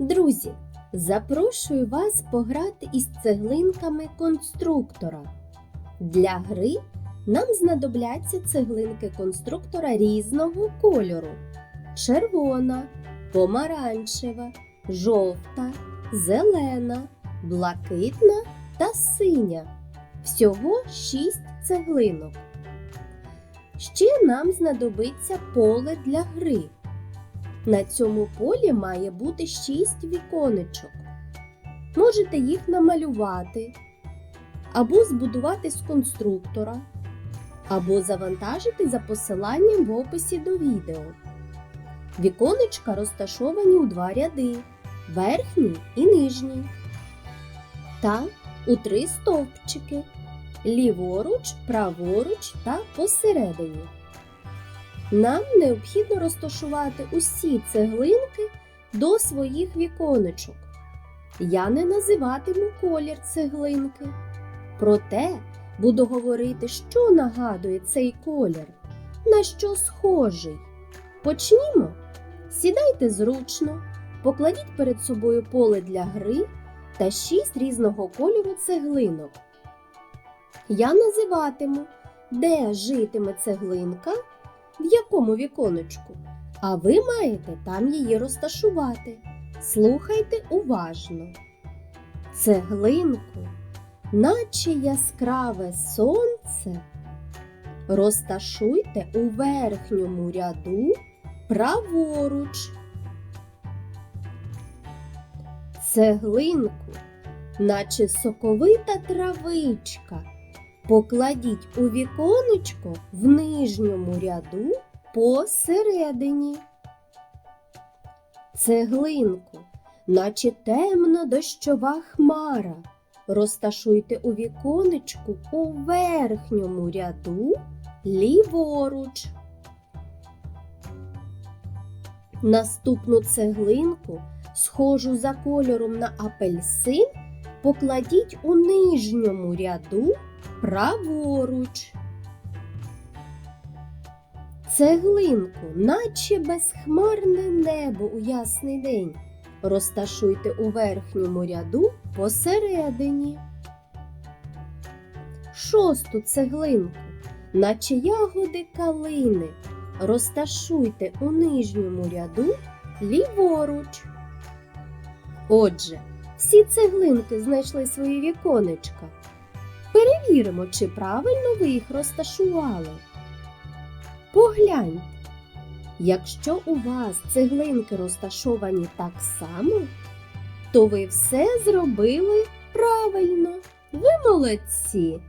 Друзі, запрошую вас пограти із цеглинками конструктора. Для гри нам знадобляться цеглинки конструктора різного кольору: червона, помаранчева, жовта, зелена, блакитна та синя. Всього 6 цеглинок. Ще нам знадобиться поле для гри. На цьому полі має бути 6 віконечок. Можете їх намалювати, або збудувати з конструктора, або завантажити за посиланням в описі до відео. Віконечка розташовані у два ряди верхній і нижній. Та у три стовпчики ліворуч, праворуч та посередині. Нам необхідно розташувати усі цеглинки до своїх віконечок. Я не називатиму колір цеглинки. Проте буду говорити, що нагадує цей колір, на що схожий. Почнімо. Сідайте зручно, покладіть перед собою поле для гри та шість різного кольору цеглинок. Я називатиму, де житиме цеглинка, в якому віконечку, а ви маєте там її розташувати. Слухайте уважно. Цеглинку, наче яскраве сонце, розташуйте у верхньому ряду праворуч. Цеглинку, наче соковита травичка, покладіть у віконечко в нижньому ряду посередині. Цеглинку, наче темно дощова хмара, розташуйте у віконечку у верхньому ряду ліворуч. Наступну цеглинку, схожу за кольором на апельсин, покладіть у нижньому ряду праворуч. Цеглинку, наче безхмарне небо у ясний день, розташуйте у верхньому ряду посередині. Шосту цеглинку, наче ягоди калини, розташуйте у нижньому ряду ліворуч. Отже, всі цеглинки знайшли свої віконечка. Перевіримо, чи правильно ви їх розташували. Поглянь! якщо у вас цеглинки розташовані так само, то ви все зробили правильно. Ви молодці!